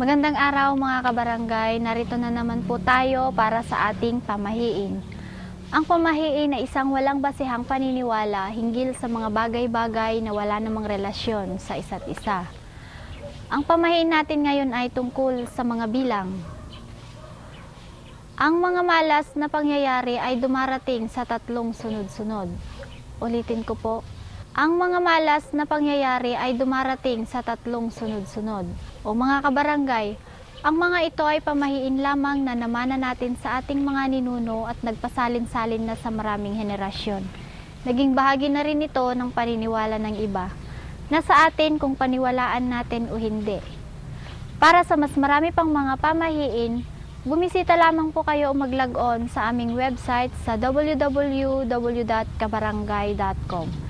Magandang araw mga kabarangay, narito na naman po tayo para sa ating pamahiin. Ang pamahiin ay isang walang basihang paniniwala hinggil sa mga bagay-bagay na wala namang relasyon sa isa't isa. Ang pamahiin natin ngayon ay tungkol sa mga bilang. Ang mga malas na pangyayari ay dumarating sa tatlong sunod-sunod. Ulitin ko po, ang mga malas na pangyayari ay dumarating sa tatlong sunod-sunod. O mga kabarangay, ang mga ito ay pamahiin lamang na namana natin sa ating mga ninuno at nagpasalin-salin na sa maraming henerasyon. Naging bahagi na rin ito ng paniniwala ng iba. Nasa atin kung paniwalaan natin o hindi. Para sa mas marami pang mga pamahiin, bumisita lamang po kayo o mag-log on sa aming website sa www.kabarangay.com.